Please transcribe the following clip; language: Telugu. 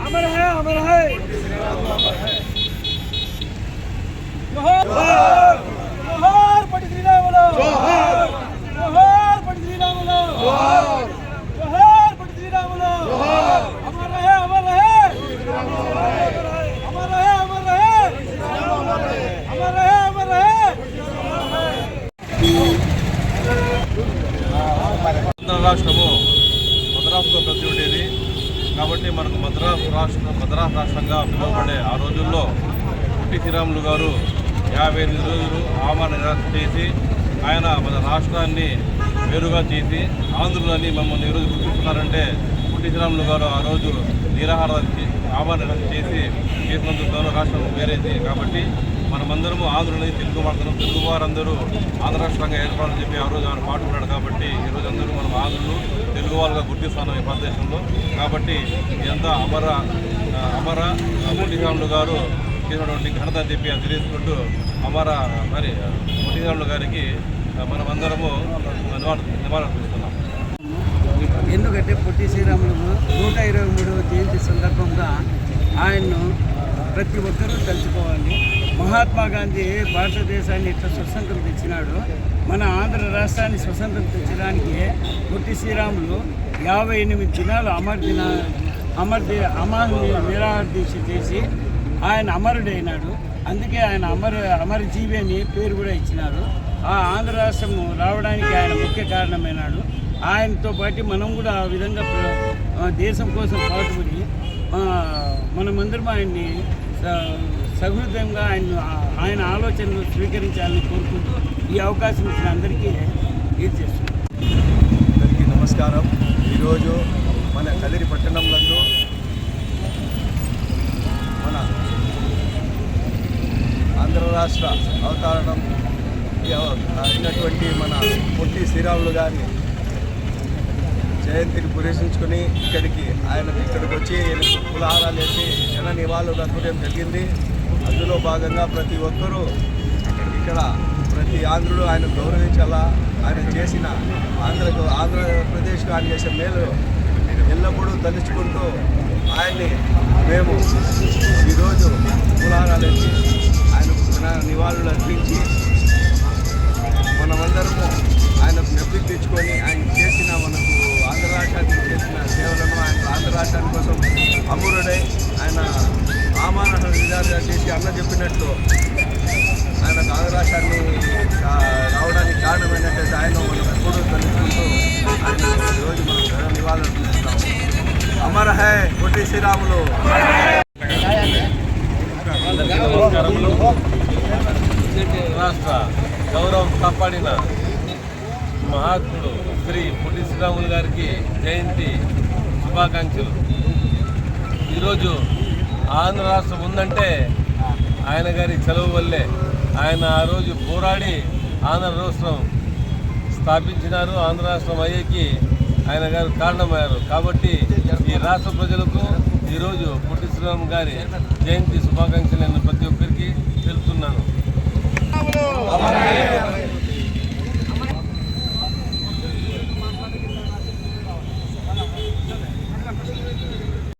अमर है अमर है రాష్ట్రము మద్రాసులో ప్రతి ఉండేది కాబట్టి మనకు మద్రాసు రాష్ట్ర మద్రాసు రాష్ట్రంగా పిలువబడే ఆ రోజుల్లో పుట్టి శ్రీరాములు గారు యాభై ఎనిమిది రోజులు ఆమరణ నిరాశ చేసి ఆయన మన రాష్ట్రాన్ని వేరుగా చేసి ఆంధ్రులని మమ్మల్ని ఈరోజు గుర్తిస్తున్నారంటే పుట్టి శ్రీరాములు గారు ఆ రోజు నిరాహారాన్ని ఆమరణ చేసి చేసినందుకు రాష్ట్రం వేరేది. కాబట్టి మనమందరము ఆంధ్రులని తెలుగు మాట్లాడుతున్నాం తెలుగు వారందరూ ఆంధ్ర రాష్ట్రంగా ఏర్పాటు చెప్పి ఆ రోజు ఆయన పాటున్నాడు కాబట్టి ఈ రోజు అందరూ మనం ఆంధ్రులు తెలుగు వాళ్ళుగా గుర్తిస్తున్నాం ఈ భారతదేశంలో కాబట్టి ఇదంతా అమర అమర ముట్టిశ్రాములు గారు చేసినటువంటి ఘనత అని చెప్పి అది తెలియజేసుకుంటూ అమర మరి ముట్టిశ్రాములు గారికి మనమందరము నివాళులు నివాళులర్పిస్తున్నాం ఎందుకంటే పొట్టి శ్రీరాములు నూట ఇరవై మూడవ జయంతి సందర్భంగా ఆయన్ను ప్రతి ఒక్కరూ తలుచుకోవాలి. మహాత్మా గాంధీ భారతదేశాన్ని ఇట్లా స్వతంత్రం తెచ్చినాడు. మన ఆంధ్ర రాష్ట్రాన్ని స్వతంత్రం తెచ్చడానికి పొట్టి శ్రీరాములు యాభై ఎనిమిది దినాలు అమర్ దిన అమర్ ది అమర్ నిరాహార దీక్ష చేసి ఆయన అమరుడైనాడు. అందుకే ఆయన అమర అమరజీవి అని పేరు కూడా ఇచ్చినారు. ఆ ఆంధ్ర రాష్ట్రము రావడానికి ఆయన ముఖ్య కారణమైనాడు. ఆయనతో పాటు మనం కూడా ఆ విధంగా దేశం కోసం పాటుపడి మనమందరం ఆయన్ని సహృదయంగా ఆయన ఆయన ఆలోచనలు స్వీకరించాలని కోరుకుంటూ ఈ అవకాశం ఇచ్చిన అందరికీ ఇది చేస్తున్నాం అందరికీ నమస్కారం. ఈరోజు మన కదిరి పట్టణంలో మన ఆంధ్ర రాష్ట్ర అవతారణం అయినటువంటి మన పొట్టి శ్రీరాములు గారిని జయంతిని పురేషించుకొని ఇక్కడికి ఆయన ఇక్కడికి వచ్చి కులహారాలు వేసి జన నివాళులు అనుకోవడం జరిగింది. అందులో భాగంగా ప్రతి ఒక్కరూ ఇక్కడ ప్రతి ఆంధ్రుడు ఆయన గౌరవించాలా? ఆయన చేసిన ఆంధ్రకు ఆంధ్రప్రదేశ్కు ఆయన చేసే మేలు ఎల్లప్పుడూ తలుచుకుంటూ ఆయన్ని మేము ఈరోజు కులారాలు ఆయన నివాళులు అర్పించి మనమందరము అన్న చెప్పినట్లు ఆయనకు ఆంధ్ర రాష్ట్రాన్ని రావడానికి కారణమైనట్లయితే ఆయన మనం ఎప్పుడూ తలుచుకుంటూ ఆయన ఈరోజు మనం ఘన నివాళులు అమర హై పొట్టి శ్రీరాములు. రాష్ట్ర గౌరవం కాపాడిన మహాత్ముడు శ్రీ పొట్టి శ్రీరాములు గారికి జయంతి శుభాకాంక్షలు. ఈరోజు ఆంధ్ర రాష్ట్రం ఉందంటే ఆయన గారి చెలవు వల్లే ఆయన ఆ రోజు పోరాడి ఆంధ్ర రాష్ట్రం స్థాపించినారు. ఆంధ్ర రాష్ట్రం అయ్యేకి ఆయన గారు కారణమయ్యారు. కాబట్టి ఈ రాష్ట్ర ప్రజలకు ఈరోజు పొట్టి శ్రీరామ్ గారి జయంతి శుభాకాంక్షలు నేను ప్రతి ఒక్కరికి తెలుపుతున్నాను.